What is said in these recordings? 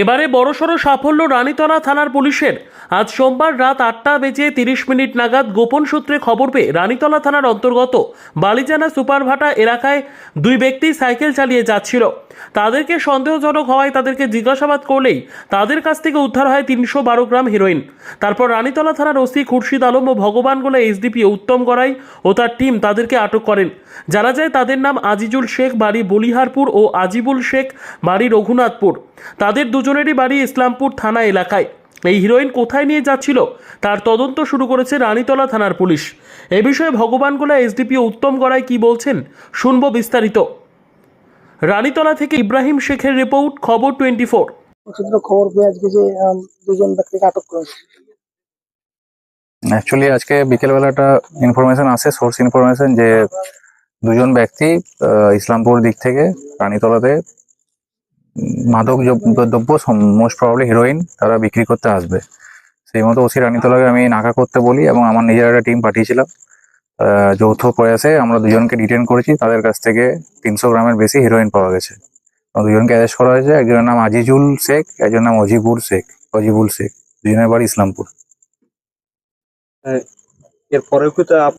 এবারে বড়সড় সাফল্য রানীতলা থানার পুলিশের। আজ সোমবার রাত আটটা বেজে তিরিশ মিনিট নাগাদ গোপন সূত্রে খবর পেয়ে রানীতলা থানার অন্তর্গত বালিজানা সুপারভাটা এলাকায় দুই ব্যক্তি সাইকেল চালিয়ে যাচ্ছিল। তাদেরকে সন্দেহজনক হওয়ায় তাদেরকে জিজ্ঞাসাবাদ করলেই তাদের কাছ থেকে উদ্ধার হয় তিনশো বারো গ্রাম হিরোইন। তারপর রানীতলা থানার ওসি খুরশিদ আলম ও ভগবানগোলা এসডিপি উত্তম গড়াই ও তার টিম তাদেরকে আটক করেন। জানা যায় তাদের নাম আজিজুল শেখ, বাড়ি বলিহারপুর ও আজিবুল শেখ, বাড়ি রঘুনাথপুর। তাদের দুজনেরই বাড়ি ইসলামপুর থানা এলাকায়। এই হিরোইন কোথায় নিয়ে যাচ্ছিল? তার তদন্ত শুরু করেছে রানীতলা থানার পুলিশ। এ বিষয়ে ভগবানগোলা এসডিপি উত্তম গড়াই কি বলছেন শুনব বিস্তারিত। রানীতলা থেকে ইব্রাহিম শেখের রিপোর্ট খবর টোয়েন্টি ফোর খবর পেয়ে আজকে যে দুজন ব্যক্তিকে আটক করেছে। অ্যাকচুয়ালি আজকে বিকেলবেলাটা ইনফরমেশন আসে সোর্স ইনফরমেশন যে দুজন ব্যক্তি আহ, ইসলামপুর দিক থেকে রানীতলাতে মাদক দ্রব্য- মোস্ট প্রবলি হিরোইন তারা বিক্রি করতে আসবে। সেই মতো ওসি রানীতলাকে আমি নাকা করতে বলি এবং আমার নিজের একটা টিম পাঠিয়েছিলাম। যৌথ প্রয়াসে আমরা দুজনকে ডিটেন করেছি। তাদের কাছ থেকে তিনশো গ্রামের বেশি হিরোইন পাওয়া গেছে। দুজনকে অ্যারেস্ট করা হয়েছে। একজনের নাম আজিজুল শেখ একজনের নাম অজিবুর শেখ অজিবুল শেখ। দুজনের বাড়ি ইসলামপুর। এরপরেও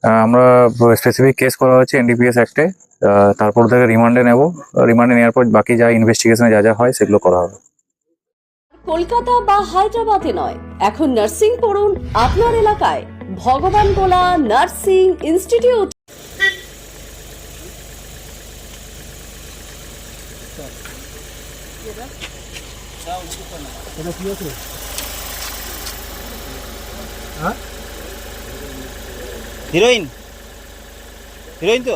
আমরা স্পেসিফিক কেস করা হয়েছে এনডিপিএস অ্যাক্টে তারপর থেকে রিমান্ডে নেব। রিমান্ডে নেওয়ার পর বাকি যা ইনভেস্টিগেশনে যা যা হয় সেগুলো করা হবে। কলকাতা বা হায়দ্রাবাদে নয় এখন নার্সিং পড়ুন আপনার এলাকায়। ভগবান গোলা নার্সিং ইনস্টিটিউট হিরোইন? হিরোইন তো?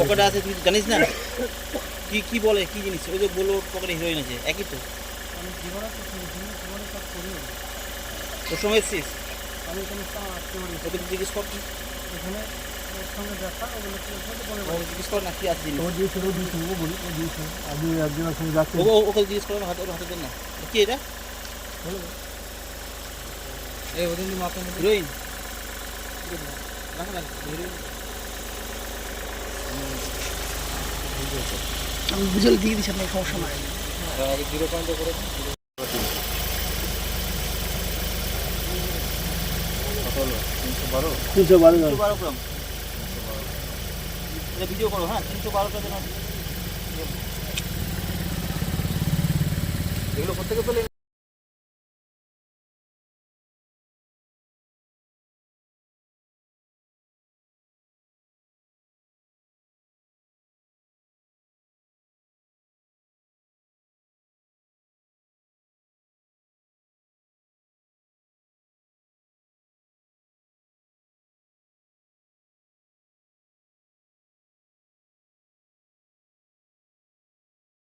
পকেটে আছে তুই জানিস না? কি কি বলে কি জিনিস? ওই যে বলল পকেটে হিরোইন আছে একই তো? তোর সঙ্গে এসছিস? ওকে জিজ্ঞেস কর কি? জিজ্ঞেস কর না কি আছে জিনিস। ওকে ওকে জিজ্ঞেস করো না হাতে হাতে দেন না। কি এটা? হিরোইন? রাখো না হিরোইন আমি বুঝে দিয়ে দিচ্ছি আপনার সমস্যা নাই। জিরো পয়েন্ট করে তিনশো বারো। তিনশো বারো তিনশো বারো গ্রাম ভিডিও করো হ্যাঁ তিনশো বারোটা যেন এগুলো কোথেকে পেলে